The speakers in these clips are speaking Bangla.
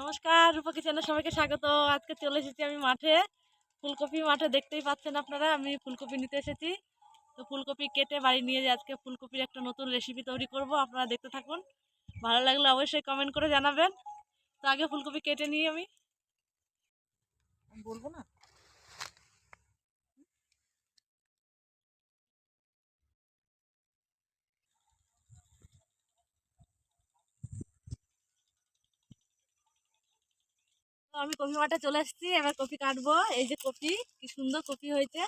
নমস্কার রূপা চ্যানেল সবাইকে স্বাগত। আজকে চলে এসেছি আমি মাঠে। ফুলকপি মাঠে দেখতেই পাচ্ছেন আপনারা, আমি ফুলকপি নিতে এসেছি। তো ফুলকপি কেটে বাড়ি নিয়ে যে আজকে ফুলকপির একটা নতুন রেসিপি তৈরি করব, আপনারা দেখতে থাকুন। ভালো লাগলে অবশ্যই কমেন্ট করে জানাবেন। তো আগে ফুলকপি কেটে নিই আমি বলব না? তো আমি কপি মাঠে চলে এসেছি এবার কপি কাটবো। এই যে কপি কি সুন্দর কপি হয়েছে।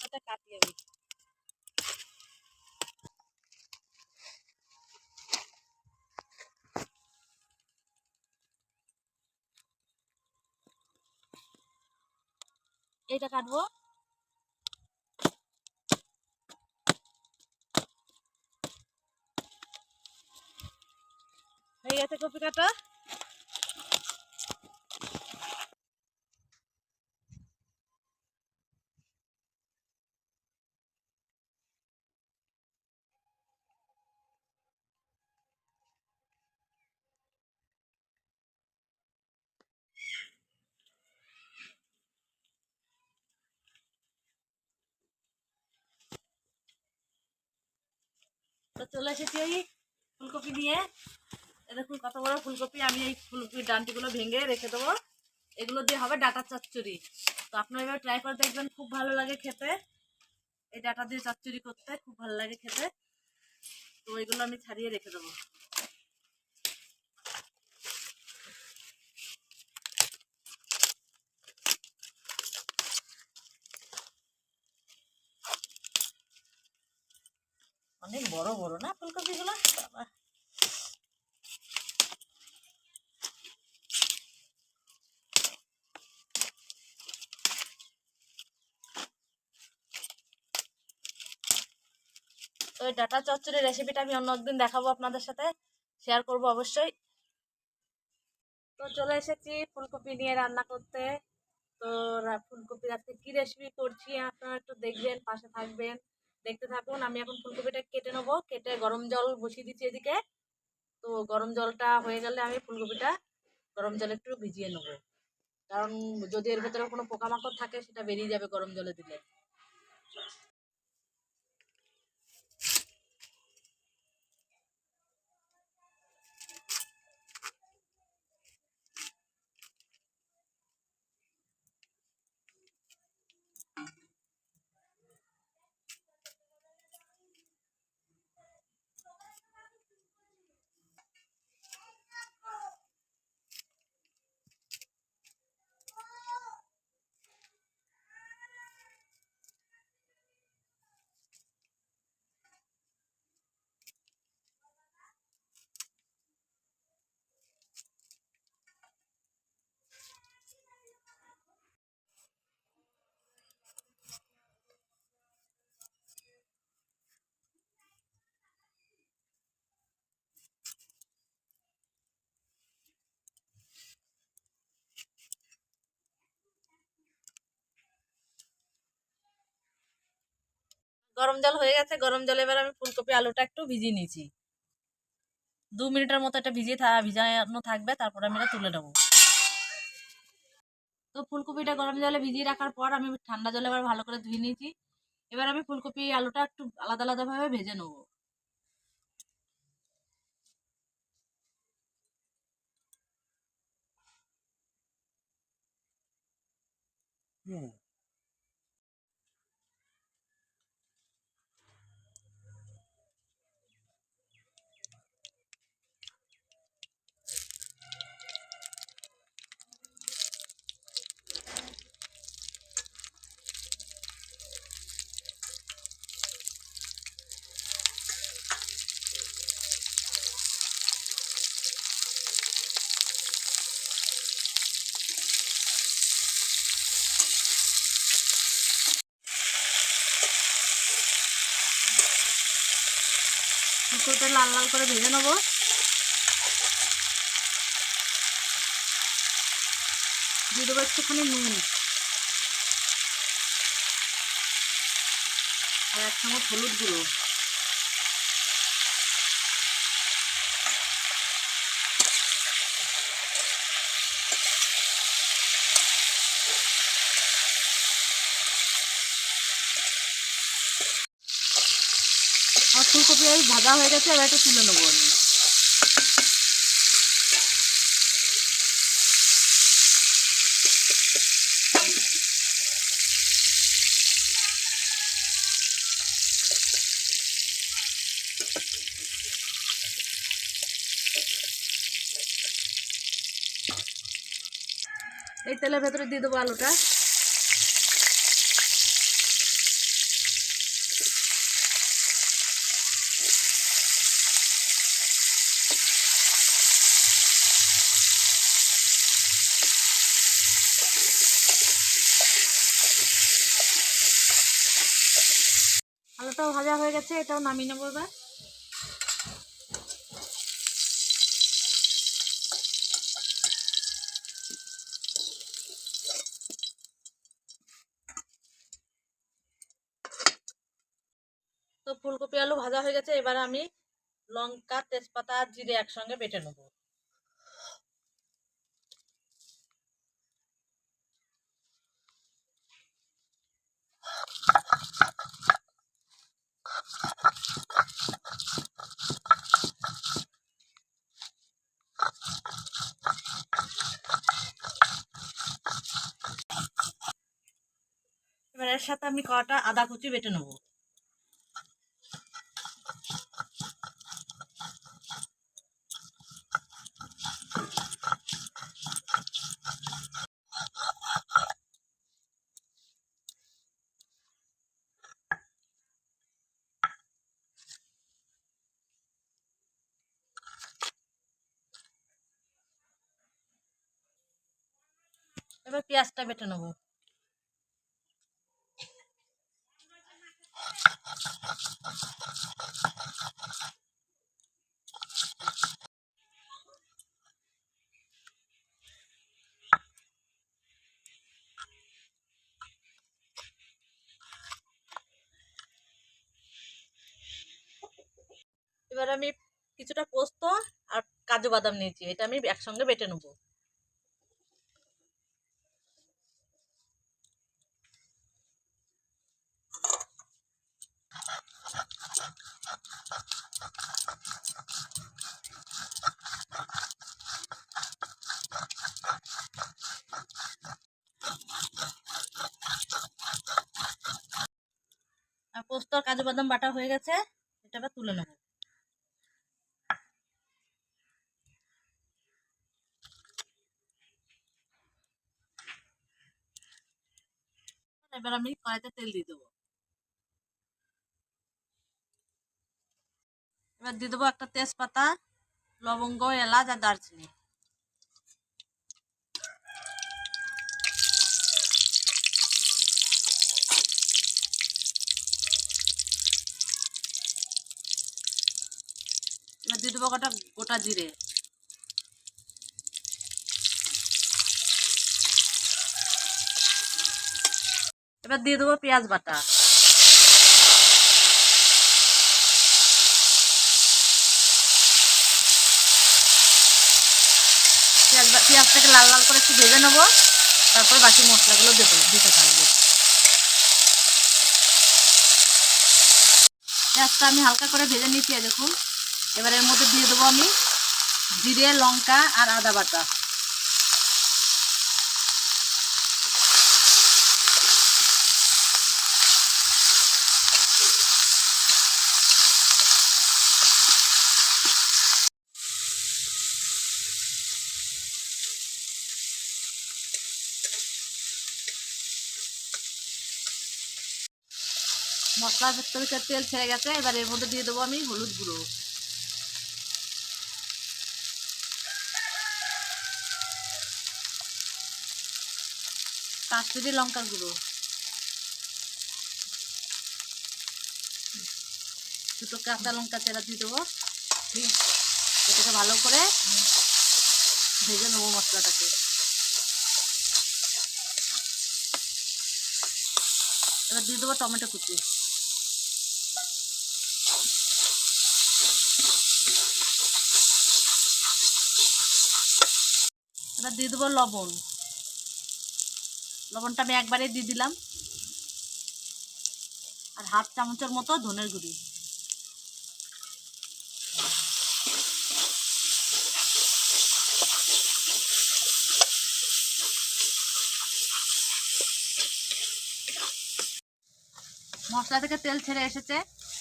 ওটা কাটি আমি এইটা কাটবো। হয়ে গেছে কপি কাটা। তো চলে এসেছি ওই ফুলকপি নিয়ে। এ দেখুন কত বড় ফুলকপি, আমি এই ফুলকপির ডান্টিগুলো ভেঙে রেখে দেবো। এগুলো দিয়ে হবে ডাটা চচ্চড়ি। তো আপনারা এবার ট্রাই করে দেখবেন, খুব ভালো লাগে খেতে। এই ডাটা দিয়ে চচ্চড়ি করতে খুব ভালো লাগে খেতে। তো এগুলো আমি ছাড়িয়ে রেখে দেবো। অনেক বড় বড় না ফুলকপিগুলো? তো এই ডাটা চচ্চড়ির রেসিপিটা আমি অন্য একদিন দেখাবো আপনাদের সাথে। শেয়ার করব অবশ্যই। তো চলে এসেছি ফুলকপি নিয়ে রান্না করতে। তো ফুলকপি আজকে কি রেসিপি করছি আপনারা একটু দেখবেন, পাশে থাকবেন। দেখতে থাকুন, আমি এখন ফুলকপিটা কেটে নেব। কেটে গরম জল বসিয়ে দিচ্ছি এদিকে। তো গরম জলটা হয়ে গেলে আমি ফুলকপিটা গরম জলে একটু ভিজিয়ে নেব। কারণ যদি এর ভেতরে কোনো পোকামাকড় থাকে, সেটা বেরিয়ে যাবে গরম জলে দিলে। গরম জল হয়ে গেছে, গরম জলে এবার আমি ফুলকপি আলুটা একটু ভিজিয়ে নিয়েছি। দু মিনিটের মতো এটা ভিজিয়ে ভিজানো থাকবে, তারপর আমি এটা তুলে নেব। তো ফুলকপিটা গরম জলে ভিজিয়ে রাখার পর আমি ঠান্ডা জলে এবার ভালো করে ধুয়ে নিয়েছি। এবার আমি ফুলকপি আলুটা একটু আলাদা আলাদাভাবে ভেজে নেব। ফুলকপিটা লাল লাল করে ভেজে নেব। দিয়ে দেবো একটুখানি নুন। আর এক চামচ হলুদ গুঁড়ো। ফুলকপি এই ভাজা হয়ে গেছে, এবার একটু তুলে নেব আমি। এই তেলের ভেতরে দিয়ে দেবো আলুটা। আলুটাও ভাজা হয়ে গেছে, এটাও নামিয়ে নেব এবার। তো ফুলকপি আলু ভাজা হয়ে গেছে, এবার আমি লঙ্কা, তেজপাতা আর জিরে একসঙ্গে বেটে নেব। এর সাথে আমি কটা আদা কুচি বেটে নেব। এবার পেঁয়াজটা বেটে নেব। এবার আমি কিছুটা পোস্ত আর কাজু বাদাম নিয়েছি এটা আমি একসঙ্গে বেটে নেব। আর পোস্ত আর কাজু বাদাম বাটা হয়ে গেছে, এটা এবার তুলে নেব। এবার আমি কড়াইতে তেল দিয়ে দেবো। এবার দিয়ে দেবো একটা তেজপাতা, লবঙ্গ, এলাচ আর দারচিনি। এবার দিয়ে দেবো কটা গোটা জিরে। এবার দিয়ে দেবো পেঁয়াজ বাটা। পেঁয়াজ পেঁয়াজটাকে লাল লাল করে একটু ভেজে নেব। তারপর বাকি মশলাগুলো দিতে দিতে থাকব। পেঁয়াজটা আমি হালকা করে ভেজে নিয়েছি দেখুন। এবার এর মধ্যে দিয়ে দেবো আমি জিরে, লঙ্কা আর আদা বাটা। মশলা ভেতরে তেল ছেড়ে গেছে, এবার এর মধ্যে দিয়ে দেবো আমি হলুদ গুঁড়ো। কাশ্মীরি লঙ্কার গুঁড়ো। দুটো কাঁচা লঙ্কা চেরা দিয়ে দেবো। এটাকে ভালো করে ভেজে নেব মশলাটাকে। এবার দিয়ে দেবো টমেটো কুচি। এবার দিয়ে দেবো লবণ। লবণটা আমি একবারে দিয়ে দিলাম। আর হাফ চামচের মতো ধনের গুঁড়ি। মশলা থেকে তেল ছেড়ে এসেছে।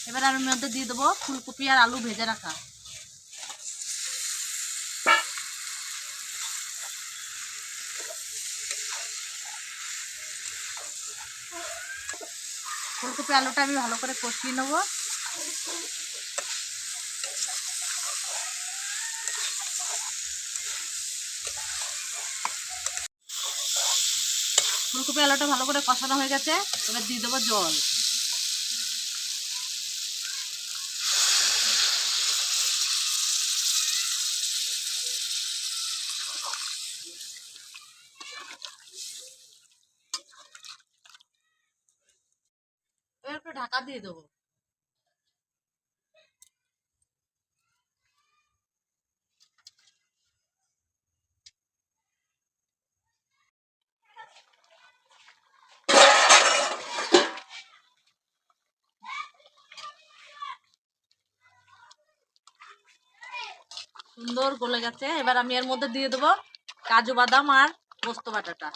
এবার আমি মধ্যে দিয়ে দেবো ফুলকপি আর আলু ভেজে রাখা। ফুলকপি আলুটা আমি ভালো করে কষিয়ে নেব। ফুলকপি আলুটা ভালো করে কষানো হয়ে গেছে, এবার দিয়ে দেবো জল এবার একটু ঢাকা দিয়ে দেবো। সুন্দর গলে গেছে। এবার আমি এর মধ্যে দিয়ে দেবো কাজু বাদাম আর পোস্ত বাটাটা।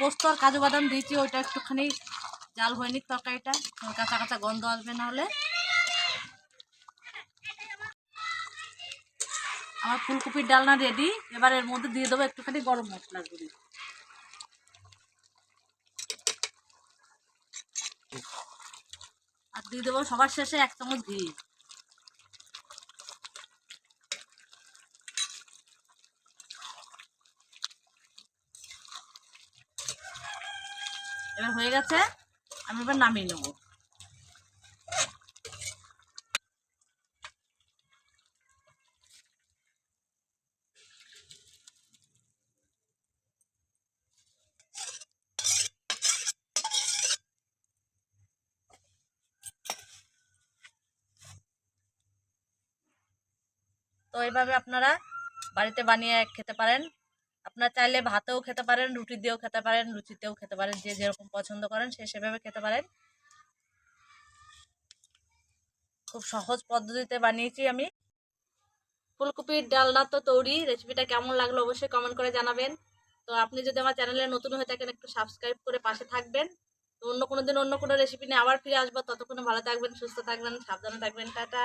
পোস্ত আর কাজু বাদাম দিয়েছি, ওইটা একটুখানি জাল হয়নি তরকারিটা কাঁচা কাঁচা গন্ধ আসবে না হলে। আমার ফুলকপির ডালনা রেডি এবার এর মধ্যে দিয়ে দেবো একটুখানি গরম মশলা গুঁড়ি। আর দিয়ে দেবো সবার শেষে এক চামচ ঘি। এবার হয়ে গেছে আমি এবার নামিয়ে নেব। তো এইভাবে আপনারা বাড়িতে বানিয়ে খেতে পারেন। আপনারা চাইলে ভাতেও খেতে পারেন, রুটি দিয়েও খেতে পারেন, লুচিতেও খেতে পারেন, যে যেরকম পছন্দ করেন সে সেভাবে খেতে পারেন। খুব সহজ পদ্ধতিতে বানিয়েছি আমি। ফুলকপির ডালনা তো তৈরি, রেসিপিটা কেমন লাগল অবশ্যই কমেন্ট করে জানাবেন। তো আপনি যদি আমার চ্যানেলে নতুন হয়ে থাকেন, একটু সাবস্ক্রাইব করে পাশে থাকবেন। তো অন্য কোনো দিন অন্য কোনো রেসিপি নিয়ে আবার ফিরে আসব, ততক্ষণ ভালো থাকবেন, সুস্থ থাকবেন, সাবধানে থাকবেন, টাটা।